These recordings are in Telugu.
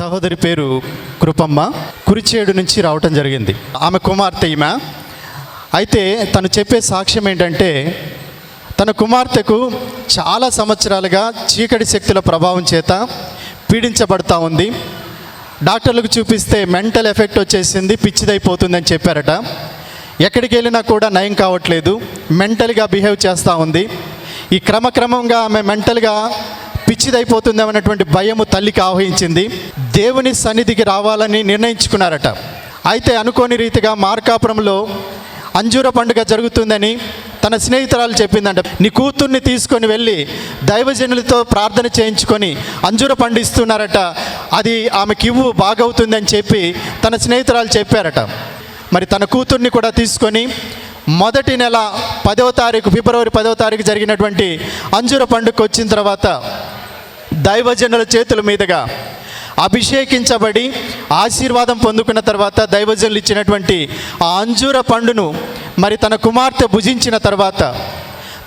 సహోదరి పేరు కృపమ్మ. కురిచేడు నుంచి రావటం జరిగింది. ఆమె కుమార్తె ఈమె. అయితే తను చెప్పే సాక్ష్యం ఏంటంటే తన కుమార్తెకు చాలా సంవత్సరాలుగా చీకటి శక్తుల ప్రభావం చేత పీడించబడతా ఉంది. డాక్టర్లకు చూపిస్తే మెంటల్ ఎఫెక్ట్ వచ్చేసింది పిచ్చిదైపోతుందని చెప్పారట. ఎక్కడికి వెళ్ళినా కూడా నయం కావట్లేదు. మెంటల్గా బిహేవ్ చేస్తూ ఉంది. ఈ క్రమక్రమంగా ఆమె మెంటల్గా పిచ్చిదైపోతుందేమన్నటువంటి భయము తల్లికి ఆవహించింది. దేవుని సన్నిధికి రావాలని నిర్ణయించుకున్నారట. అయితే అనుకోని రీతిగా మార్కాపురంలో అంజూర పండుగ జరుగుతుందని తన స్నేహితురాలు చెప్పిందంట. నీ కూతుర్ని తీసుకొని వెళ్ళి దైవజనులతో ప్రార్థన చేయించుకొని అంజూర పండిస్తున్నారట. అది ఆమెకి ఇవ్వు బాగవుతుందని చెప్పి తన స్నేహితురాలు చెప్పారట. మరి తన కూతుర్ని కూడా తీసుకొని మొదటి నెల పదవ తారీఖు ఫిబ్రవరి పదవ తారీఖు జరిగినటువంటి అంజూర పండుగకు వచ్చిన తర్వాత దైవజనుల చేతుల మీదుగా అభిషేకించబడి ఆశీర్వాదం పొందుకున్న తర్వాత దైవజనులు ఇచ్చినటువంటి ఆ అంజూర పండును మరి తన కుమార్తె భుజించిన తర్వాత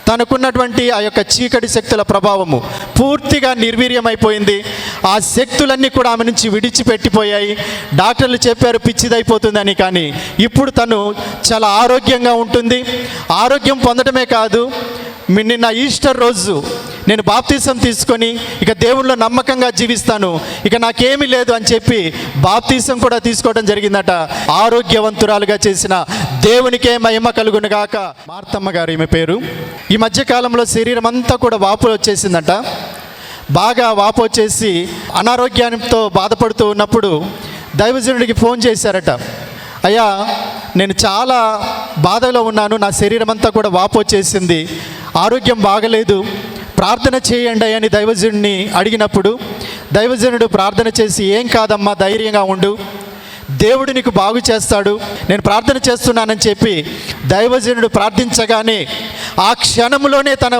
తనకున్నటువంటి ఆ యొక్క చీకటి శక్తుల ప్రభావము పూర్తిగా నిర్వీర్యమైపోయింది. ఆ శక్తులన్నీ కూడా ఆమె నుంచి విడిచిపెట్టిపోయాయి. డాక్టర్లు చెప్పారు పిచ్చిదైపోతుందని. కానీ ఇప్పుడు తను చాలా ఆరోగ్యంగా ఉంటుంది. ఆరోగ్యం పొందడమే కాదు నిన్న ఈస్టర్ రోజు నేను బాప్తీసం తీసుకొని ఇక దేవుళ్ళు నమ్మకంగా జీవిస్తాను. ఇక నాకేమీ లేదు అని చెప్పి బాప్తీసం కూడా తీసుకోవడం జరిగిందట. ఆరోగ్యవంతురాలుగా చేసిన దేవునికే మహిమ కలుగునుగాక మార్తమ్మ గారు ఈమె పేరు. ఈ మధ్యకాలంలో శరీరం అంతా కూడా వాపు వచ్చేసిందట. బాగా వాపు వచ్చేసి అనారోగ్యంతో బాధపడుతూ ఉన్నప్పుడు దైవజనుడికి ఫోన్ చేశారట. అయ్యా నేను చాలా బాధలో ఉన్నాను. నా శరీరం అంతా కూడా వాపు వచ్చేసింది. ఆరోగ్యం బాగలేదు. ప్రార్థన చేయండి అని దైవజనుడిని అడిగినప్పుడు దైవజనుడు ప్రార్థన చేసి ఏం కాదమ్మా? ధైర్యంగా ఉండు. దేవుడు నీకు బాగు చేస్తాడు. నేను ప్రార్థన చేస్తున్నానని చెప్పి దైవజనుడు ప్రార్థించగానే ఆ క్షణంలోనే తన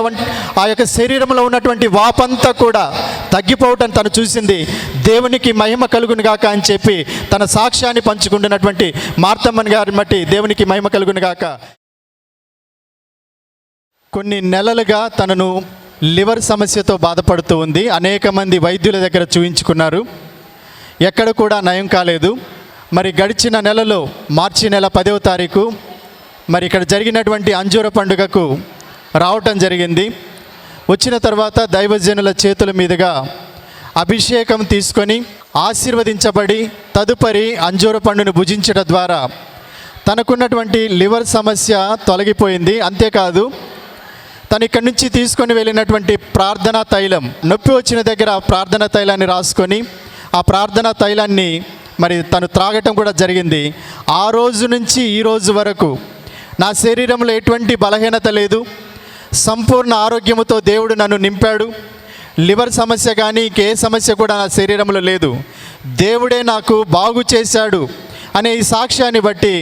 ఆ యొక్క శరీరంలో ఉన్నటువంటి వాపంతా కూడా తగ్గిపోవటం తను చూసింది. దేవునికి మహిమ కలుగునుగాక అని చెప్పి తన సాక్ష్యాన్ని పంచుకుంటున్నటువంటి మార్తమ్మన్ గారిని బట్టి దేవునికి మహిమ కలుగునుగాక కొన్ని నెలలుగా తనను లివర్ సమస్యతో బాధపడుతూ ఉంది. అనేక మంది వైద్యుల దగ్గర చూయించుకున్నారు. ఎక్కడ కూడా నయం కాలేదు. మరి గడిచిన నెలలో మార్చి నెల పదవ తారీఖు మరి ఇక్కడ జరిగినటువంటి అంజూర పండుగకు రావటం జరిగింది. వచ్చిన తర్వాత దైవజనుల చేతుల మీదుగా అభిషేకం తీసుకొని ఆశీర్వదించబడి తదుపరి అంజూర పండును భుజించడం ద్వారా తనకున్నటువంటి లివర్ సమస్య తొలగిపోయింది. అంతేకాదు తను ఇక్కడి నుంచి తీసుకొని వెళ్ళినటువంటి ప్రార్థనా తైలం నొప్పి వచ్చిన దగ్గర ప్రార్థన ప్రార్థనా తైలాన్ని రాసుకొని ఆ ప్రార్థనా తైలాన్ని మరి తను త్రాగటం కూడా జరిగింది. ఆ రోజు నుంచి ఈ రోజు వరకు నా శరీరంలో ఎటువంటి బలహీనత లేదు. సంపూర్ణ ఆరోగ్యముతో దేవుడు నన్ను నింపాడు. లివర్ సమస్య కానీ ఇంకే సమస్య కూడా నా శరీరంలో లేదు. దేవుడే నాకు బాగు చేశాడు. అనే ఈ సాక్ష్యాన్ని బట్టి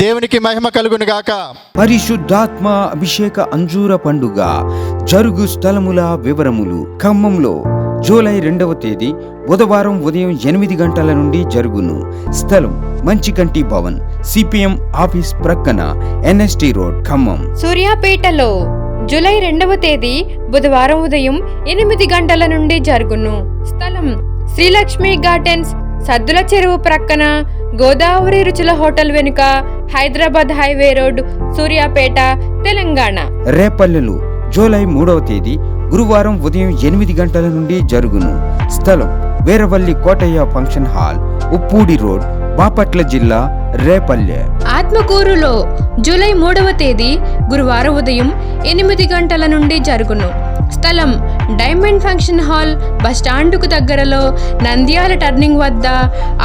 దేవునికి మహిమ కలుగును గాక. పరిశుద్ధాత్మ అభిషేక అంజూర పండుగ జరుగు స్థలముల వివరములు. ఖమ్మంలో జూలై రెండవ తేదీ బుధవారం ఉదయం ఎనిమిది గంటల నుండి జరుగును. స్థలం మంచికంటి భవన్ సిపిఎం ఆఫీస్ ప్రక్కన ఎన్ఎస్టి రోడ్ ఖమ్మం. సూర్యాపేటలో జూలై రెండవ తేదీ బుధవారం ఉదయం ఎనిమిది గంటల నుండి జరుగును. స్థలం శ్రీలక్ష్మి గార్డెన్స్ సద్దుల చెరువు ప్రక్కన గోదావరి రుచుల హోటల్ వెనుక హైదరాబాద్ హైవే రోడ్ సూర్యాపేట తెలంగాణ. రేపల్లెలు జూలై మూడవ తేదీ గురువారం ఉదయం ఎనిమిది గంటల నుండి జరుగును. స్థలం Veeravalli Kotaiah function hall Uppudi road Bapatla జిల్లా రేపల్లె. ఆత్మకూరులో జూలై మూడవ తేదీ గురువారం ఉదయం ఎనిమిది గంటల నుండి జరుగును. స్థలం డైమండ్ ఫంక్షన్ హాల్ బస్టాండుకు దగ్గరలో నంద్యాల టర్నింగ్ వద్ద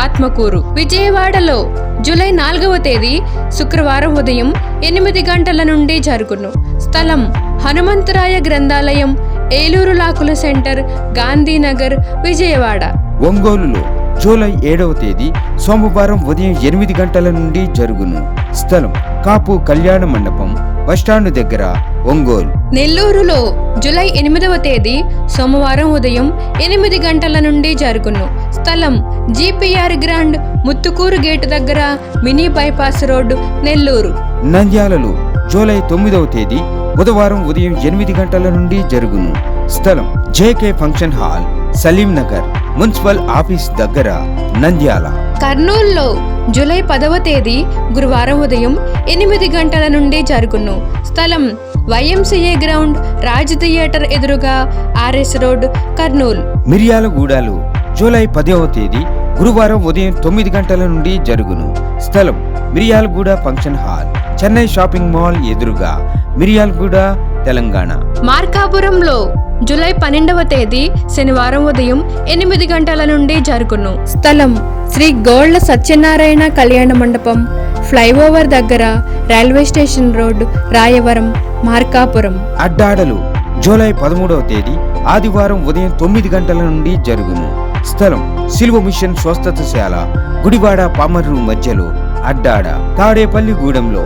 ఆత్మకూరు. విజయవాడలో జూలై నాలుగవ తేదీ శుక్రవారం ఉదయం ఎనిమిది గంటల నుండి జరుగును. స్థలం హనుమంతరాయ గ్రంథాలయం ఏలూరు లాకుల సెంటర్ గాంధీనగర్ విజయవాడ. ఒంగోలులో జూలై ఏడవ తేదీ సోమవారం ఉదయం ఎనిమిది గంటల నుండి జరుగును. స్థలం కాపు కళ్యాణ మండపం బస్టాండ్ దగ్గర ఒంగోలు. నెల్లూరులో జూలై ఎనిమిదవ తేదీ సోమవారం ఉదయం ఎనిమిది గంటల నుండి జరుగును. స్థలం జీపీఆర్ గ్రాండ్ ముత్తుకూరు గేటు దగ్గర మినీ బైపాస్ రోడ్డు నెల్లూరు. నంద్యాలలో జూలై తొమ్మిదవ తేదీ బుధవారం ఉదయం ఎనిమిది గంటల నుండి జరుగును. స్థలం JK function hall Saleem Nagar municipal office దగ్గర నంద్యాల. కర్నూలులో జూలై పదవ తేదీ గురువారం ఉదయం ఎనిమిది గంటల నుండి జరుగును. స్థలం వైఎంసీఏ గ్రౌండ్ రాజ్ థియేటర్ ఎదురుగా ఆర్ఎస్ రోడ్ కర్నూలు. మిర్యాలగూడలో జూలై పదవ తేదీ గురువారం ఉదయం తొమ్మిది గంటల నుండి జరుగును. స్థలం Miryalaguda function hall Chennai shopping mall ఎదురుగా మిర్యాలగూడ తెలంగాణ. మార్కాపురంలో జూలై పన్నెండవ తేదీ శనివారం ఉదయం ఎనిమిది గంటల నుండి జరుగును. స్థలం శ్రీ గోళ్ళ సత్యనారాయణ కళ్యాణ మండపం ఫ్లైఓవర్ దగ్గర railway station road Rayavaram Markapuram. అడ్డాడలు July పదమూడవ తేదీ ఆదివారం ఉదయం తొమ్మిది గంటల నుండి జరుగును. స్థలం సిల్వ మిషన్ స్వస్థతశాల గుడివాడ పామర్రు మధ్యలో అడ్డాడ తాడేపల్లిగూడెంలో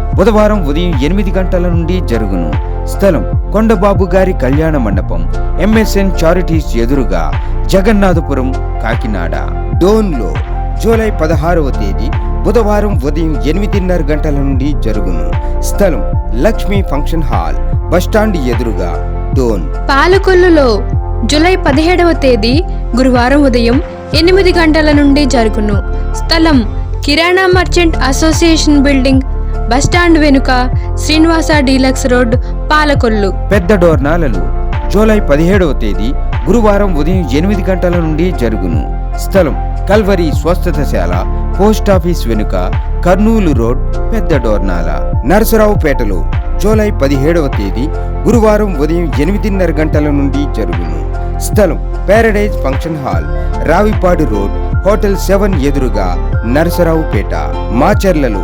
బుధవారం ఉదయం ఎనిమిది గంటల నుండి జరుగును. స్థలం కొండబాబు గారి కళ్యాణ మండపం. ఎంఎస్ఎన్ చారిటీస్ ఎదురుగా జగన్నాథపురం కాకినాడ. డోన్లో జూలై పదహారవ తేదీ బుధవారం ఉదయం ఎనిమిదిన్నర గంటల నుండి జరుగును. స్థలం లక్ష్మీ ఫంక్షన్ హాల్ బస్టాండ్ ఎదురుగా డోన్. పాలకొల్లులో జూలై పదిహేడవ తేదీ గురువారం ఉదయం ఎనిమిది గంటల నుండి జరుగును. స్థలం కిరాణా merchant association building bus stand వెనుక శ్రీనివాస డీలక్స్ రోడ్ పాలకొల్లు. పెద్ద డోర్నాలలు జూలై పదిహేడవ తేదీ గురువారం ఉదయం ఎనిమిది గంటల నుండి జరుగును. స్థలం కల్వరి స్వస్థతశాల పోస్టాఫీస్ వెనుక కర్నూలు రోడ్ పెద్ద డోర్నాల నరసరావుపేటలో జూలై పదిహేడవ తేదీ గురువారం ఉదయం ఎనిమిదిన్నర గంటల నుండి జరుగును. స్థలం paradise function hall Ravipadu road hotel seven ఎదురుగా నరసరావుపేట మాచర్లలో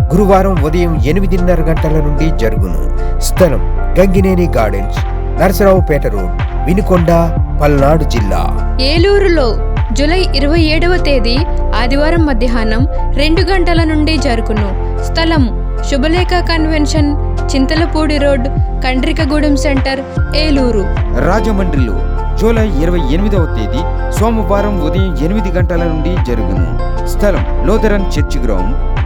గురువారం ఉదయం ఎనిమిదిన్నర గంటల నుండి జరుగును. స్థలం గంగినేని గార్డెన్స్ నరసరావుపేట రోడ్ వినుకొండ పల్నాడు జిల్లా. ఏలూరులో జూలై ఇరవై ఏడవ తేదీ ఆదివారం మధ్యాహ్నం రెండు గంటల నుండి జరుగును. స్థలం Subhalekha convention Chintalapudi road Kandrikagudem centre Eluru. రాజమండ్రిలో జూలై ఇరవై ఎనిమిదవ తేదీ సోమవారం ఉదయం ఎనిమిది గంటల నుండి జరుగును. స్థలం Lutheran church ground